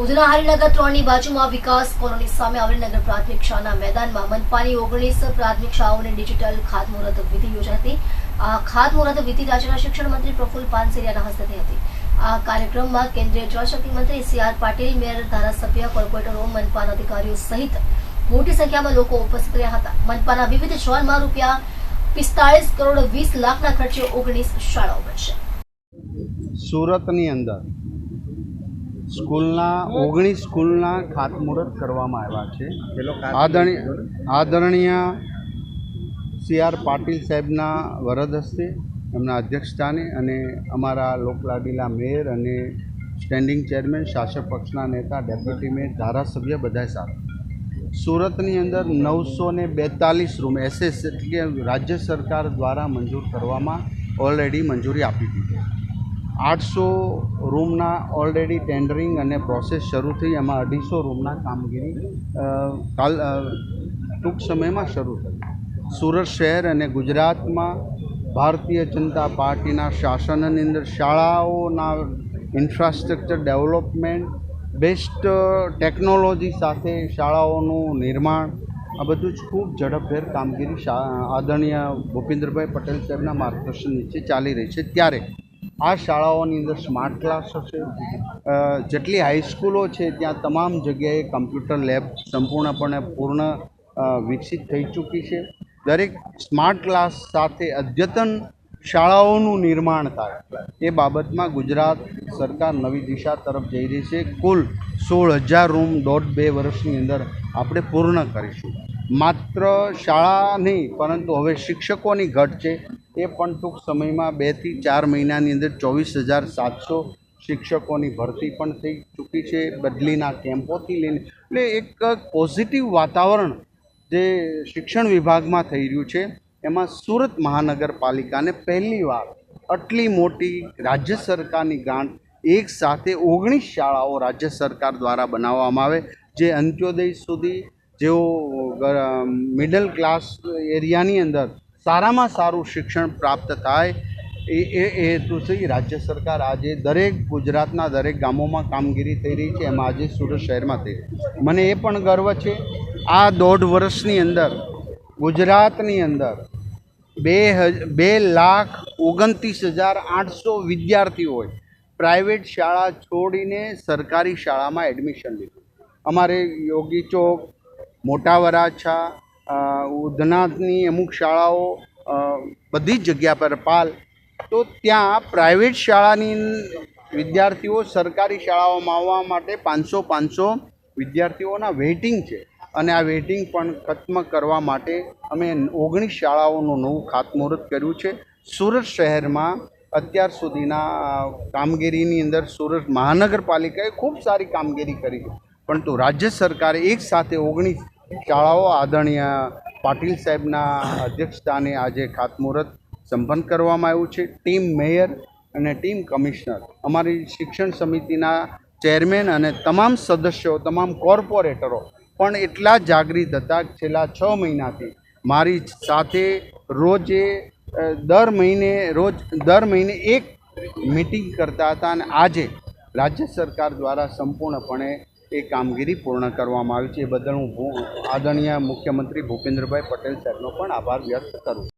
ઉધના હરિનગર ત્રણની બાજુમાં વિકાસ કોલોની સામે હરિનગર પ્રાથમિક શાળાના મેદાનમાં મનપાની ઓગણીસ પ્રાથમિક શાળાઓને ડિજિટલ ખાતમુહૂર્ત વિધિ યોજાતી. આ ખાતમુહૂર્ત વિધિ રાજ્યના શિક્ષણ મંત્રી પ્રફુલ પાનસેરિયાના હસ્તે હતી. આ કાર્યક્રમમાં કેન્દ્રીય જળશક્તિ મંત્રી સી આર પાટીલ, મેયર, ધારાસભ્ય, કોર્પોરેટરો મનપાના અધિકારીઓ સહિત મોટી સંખ્યામાં લોકો ઉપસ્થિત રહ્યા હતા. મનપાના વિવિધ ઝોનમાં રૂપિયા પિસ્તાળીસ કરોડ વીસ લાખના ખર્ચે ઓગણીસ શાળાઓ બનશે. સુરતની અંદર સ્કૂલના ઓગણીસ સ્કૂલના ખાતમુહૂર્ત કરવામાં આવ્યા છે. આદરણીય આદરણીય સી આર પાટીલ સાહેબના વરદ હસ્તે એમના અધ્યક્ષસ્થાને અને અમારા લોકલાડીલા મેયર અને સ્ટેન્ડિંગ ચેરમેન શાસક પક્ષના નેતા ડેપ્યુટી મેયર ધારાસભ્ય બધા સાથે. સુરતની અંદર નવસો ને બેતાલીસ રૂમ એસએસ એટલે કે રાજ્ય સરકાર દ્વારા મંજૂર કરવામાં ઓલરેડી મંજૂરી આપી દીધી. આઠસો રૂમના ઓલરેડી ટેન્ડરિંગ અને પ્રોસેસ શરૂ થઈ, એમાં અઢીસો રૂમના કામગીરી કાલ ટૂંક સમયમાં શરૂ થઈ. સુરત શહેર અને ગુજરાતમાં ભારતીય જનતા પાર્ટીના શાસનની અંદર શાળાઓના ઇન્ફ્રાસ્ટ્રક્ચર ડેવલપમેન્ટ બેસ્ટ ટેકનોલોજી સાથે શાળાઓનું નિર્માણ, આ બધું જ ખૂબ ઝડપભેર કામગીરી આદરણીય ભૂપેન્દ્રભાઈ પટેલ સાહેબના માર્ગદર્શન નીચે ચાલી રહી છે. ત્યારે આ શાળાઓની અંદર સ્માર્ટ ક્લાસ હશે જેટલી હાઈસ્કૂલો છે, ત્યાં તમામ જગ્યાએ કમ્પ્યુટર લેબ સંપૂર્ણપણે પૂર્ણ વિકસિત થઈ ચૂકી છે. દરેક સ્માર્ટ ક્લાસ સાથે અદ્યતન શાળાઓનું નિર્માણ થાય. એ બાબતમાં ગુજરાત સરકાર નવી દિશા તરફ જઈ રહી છે. કુલ સોળ હજાર રૂમ દોઢ બે વર્ષની અંદર આપણે પૂર્ણ કરીશું. માત્ર શાળા નહીં, પરંતુ હવે શિક્ષકોની ઘટ છે. એ પણ ટૂંક સમયમાં બેથી ચાર મહિનાની અંદર ચોવીસ હજાર સાતસો શિક્ષકોની ભરતી પણ થઈ ચૂકી છે બદલીના કેમ્પોથી લઈને. એટલે એક પોઝિટિવ વાતાવરણ જે શિક્ષણ વિભાગમાં થઈ રહ્યું છે, એમાં સુરત મહાનગરપાલિકાને પહેલીવાર આટલી મોટી રાજ્ય સરકારની ગ્રાન્ટ એક સાથે ઓગણીસ શાળાઓ રાજ્ય સરકાર દ્વારા બનાવવામાં આવે, જે અંત્યોદય સુધી જેઓ મિડલ ક્લાસ એરિયાની અંદર સારામાં સારું શિક્ષણ પ્રાપ્ત થાય, એ એ એ હેતુથી રાજ્ય સરકાર આજે દરેક ગુજરાતના દરેક ગામોમાં કામગીરી થઈ રહી છે, એમાં આજે સુરત શહેરમાં થઈ રહી મને એ પણ ગર્વ છે, આ દોઢ વર્ષની અંદર, ગુજરાતની અંદર બે હજ બે લાખ ઓગણત્રીસ હજાર આઠસો વિદ્યાર્થીઓએ પ્રાઇવેટ શાળા છોડીને સરકારી શાળામાં એડમિશન લીધું. અમારે યોગી ચોક મોટા વરાછા અ, ઉધનાની અમુક શાળાઓ બધી જ જગ્યા પર પાલ. તો ત્યાં પ્રાઇવેટ શાળાની વિદ્યાર્થીઓ સરકારી શાળાઓમાં આવવા માટે પાંચસો પાંચસો વિદ્યાર્થીઓના વેઇટિંગ છે. અને આ વેઇટિંગ પણ ખત્મ કરવા માટે અમે ઓગણીસ શાળાઓનું નવું ખાતમુહૂર્ત કર્યું છે. સુરત શહેરમાં અત્યાર સુધીના કામગીરીની અંદર સુરત મહાનગરપાલિકાએ ખૂબ સારી કામગીરી કરી છે. પરંતુ રાજ્ય સરકારે એક સાથે ઓગણીસ શાળાઓ આદરણીય પાટીલ સાહેબના અધ્યક્ષસ્થાને આજે ખાતમુહૂર્ત સંપન્ન કરવામાં આવ્યું છે. ટીમ મેયર અને ટીમ કમિશનર, અમારી શિક્ષણ સમિતિના ચેરમેન અને તમામ સદસ્યો, તમામ કોર્પોરેટરો પણ એટલા જાગૃત હતા છેલ્લા છ મહિનાથી મારી સાથે રોજે દર મહિને, રોજ, દર મહિને એક મિટિંગ કરતા હતા અને આજે રાજ્ય સરકાર દ્વારા સંપૂર્ણપણે એ કામગીરી પૂર્ણ કરવામાં આવી છે. એ બદલ હું આદરણીય મુખ્યમંત્રી ભૂપેન્દ્રભાઈ પટેલ સાહેબનો પણ આભાર વ્યક્ત કરું